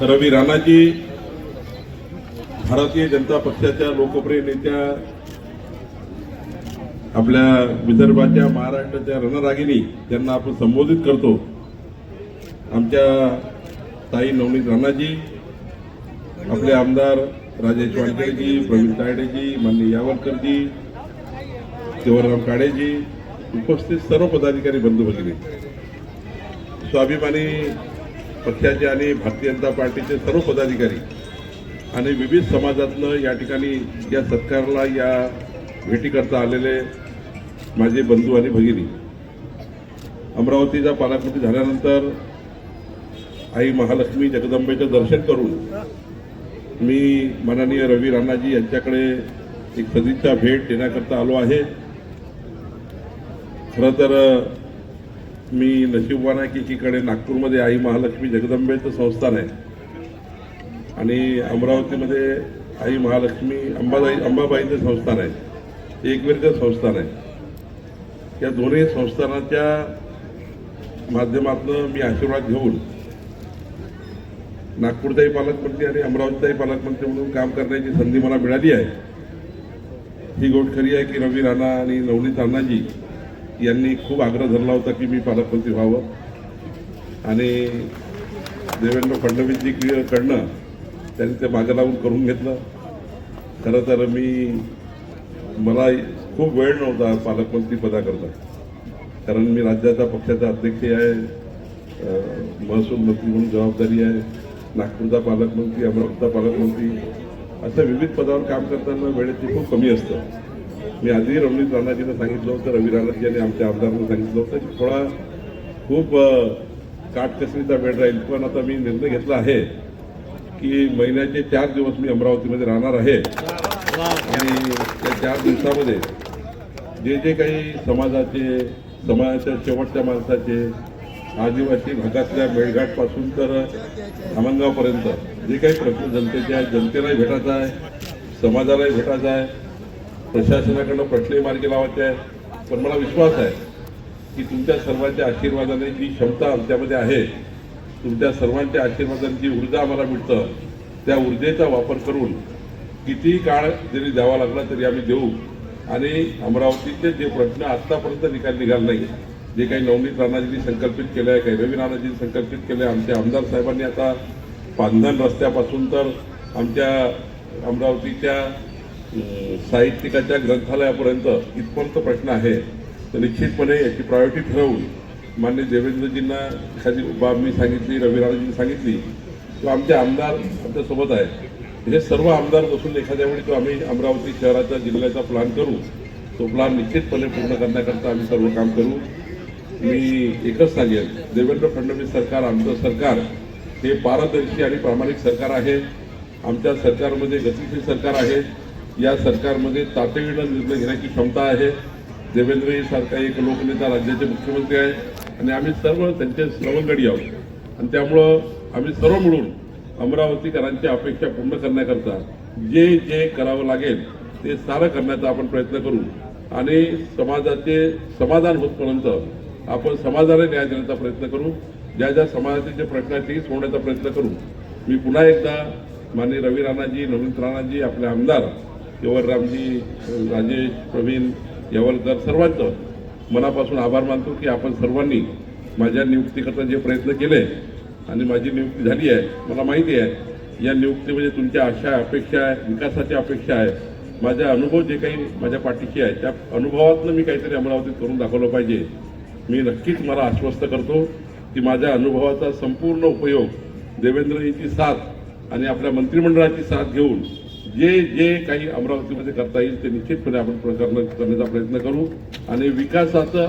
रवी राणाजी भारतीय जनता पक्षाच्या लोकप्रिय नेत्या आपल्या विदर्भाच्या महाराष्ट्राच्या रणरागिनी त्यांना आपण संबोधित करतो. आमच्या ताई नवनीत राणाजी आपले आमदार राजेश वानखेडेजी प्रवीण तायडेजी माननीय यावलकरजी शिवराम काळेजी उपस्थित सर्व पदाधिकारी बंधू भगिनी. स्वाभिमानी पक्षाचे आणि भारतीय जनता पार्टीचे सर्व पदाधिकारी आणि विविध समाजातनं या ठिकाणी या सत्काराला या भेटीकरता आलेले माझे बंधू आणि भगिनी. अमरावतीचा पालकमंत्री झाल्यानंतर आई महालक्ष्मी जगदंबेचं दर्शन करून मी माननीय रवी राणाजी यांच्याकडे एक सदिच्छा भेट देण्याकरता आलो आहे. खरं तर मी नशीबवान आहे की एकीकडे नागपूरमध्ये आई महालक्ष्मी जगदंबेचं संस्थान आहे. आणि अमरावतीमध्ये आई महालक्ष्मी अंबाबाई अंबाबाईचं संस्थान आहे. एकवीरचं संस्थान आहे. या दोन्ही संस्थानाच्या माध्यमातून मी आशीर्वाद घेऊन नागपूरचाही पालकमंत्री आणि अमरावतीचाही पालकमंत्री म्हणून काम करण्याची संधी मला मिळाली आहे. ही गोष्ट खरी आहे की रवी राणा आणि नवनीत राणाजी यांनी खूप आग्रह धरला होता की मी पालकमंत्री व्हावं. आणि देवेंद्र फडणवीसजी कडनं त्यांनी ते मागे लावून करून घेतलं. खरं तर मी मला खूप वेळ नव्हता पालकमंत्री पदाकरता. कारण मी राज्याचा पक्षाचा अध्यक्ष आहे महसूल मंत्री म्हणून जबाबदारी आहे नागपूरचा पालकमंत्री अमरावतीचा पालकमंत्री. अशा विविध पदावर काम करताना वेळेची खूप कमी असतं. मी आधी रवनीत राणाजीनं सांगितलं होतं रवी राणाजी यांनी आमच्या आमदारांना सांगितलं होतं की थोडा खूप काटकसरीचा वेळ राहील. पण आता मी निर्णय घेतला आहे की महिन्याचे चार दिवस मी अमरावतीमध्ये राहणार आहे. आणि त्या चार दिवसामध्ये जे जे काही समाजाचे समाजाच्या शेवटच्या माणसाचे आदिवासी भागातल्या मेळघाटपासून तर धामणगावपर्यंत जे काही प्रश्न जनतेचे आहेत जनतेलाही भेटायचं आहे समाजालाही भेटायचं आहे प्रशासनाकडनं प्रश्नही मार्गी लावायचे आहे पण मला विश्वास आहे की तुमच्या सर्वांच्या आशीर्वादाने जी क्षमता आमच्यामध्ये आहे तुमच्या सर्वांच्या आशीर्वादाने जी ऊर्जा आम्हाला मिळतं त्या ऊर्जेचा वापर करून कितीही काळ जरी द्यावा लागला तरी आम्ही देऊ. आणि अमरावतीचे जे प्रश्न आत्तापर्यंत निकाल निघाल नाही जे काही नवनीत राणाजींनी संकल्पित केलं आहे काही रवी राणाजींनी संकल्पित केलं आहे आमच्या आमदार साहेबांनी आता पांधन रस्त्यापासून तर आमच्या अमरावतीच्या साहित्यिकाच्या ग्रंथालयापर्यंत इथपर्यंत प्रश्न आहे तर निश्चितपणे याची प्रायोरिटी ठरवून मान्य देवेंद्रजींना एखादी बाब मी सांगितली रवी सांगितली किंवा आमचे आमदार आमच्यासोबत आहेत. हे सर्व आमदार बसून एखाद्या वेळी तो आम्ही अमरावती शहराचा जिल्ह्याचा प्लॅन करू तो प्लॅन निश्चितपणे पूर्ण करण्याकरता आम्ही सर्व काम करू. मी एकच सांगेन देवेंद्र फडणवीस सरकार आमचं सरकार हे पारदर्शी आणि प्रामाणिक सरकार आहे. आमच्या सरकारमध्ये गतिशील सरकार आहे. या सरकारमध्ये तातडीनं निर्णय घेण्याची क्षमता आहे. देवेंद्र सारखा एक लोकनेता राज्याचे मुख्यमंत्री आहे. आणि आम्ही सर्व त्यांचे सवंगडी आहोत. आणि त्यामुळं आम्ही सर्व मिळून अमरावतीकरांची अपेक्षा पूर्ण करण्याकरता जे जे करावं लागेल ते सारं करण्याचा आपण प्रयत्न करू. आणि समाजाचे समाधान होतपर्यंत आपण समाजाला न्याय देण्याचा प्रयत्न करू. ज्या ज्या समाजाचे जे प्रश्न आहेत तेही सोडण्याचा प्रयत्न करू. मी पुन्हा एकदा माननीय रवी राणाजी नवीन राणाजी आपले आमदार केवलरामजी राजेश प्रवीण यावलकर सर्वांचं मनापासून आभार मानतो की आपण सर्वांनी माझ्या नियुक्तीकरता जे प्रयत्न केले आणि माझी नियुक्ती झाली आहे मला माहिती आहे या नियुक्तीमध्ये तुमच्या आशा अपेक्षा आहे विकासाची अपेक्षा आहे. माझा अनुभव जे काही माझ्या पाठीशी आहे त्या अनुभवातनं मी काहीतरी अमरावतीत करून दाखवलं पाहिजे. मी नक्कीच मला आश्वस्त करतो की माझ्या अनुभवाचा संपूर्ण उपयोग देवेंद्रजींची साथ आणि आपल्या मंत्रिमंडळाची साथ घेऊन जे जे काही अमरावतीमध्ये करता येईल ते निश्चितपणे आपण करणं- करण्याचा प्रयत्न करू. आणि विकासाचं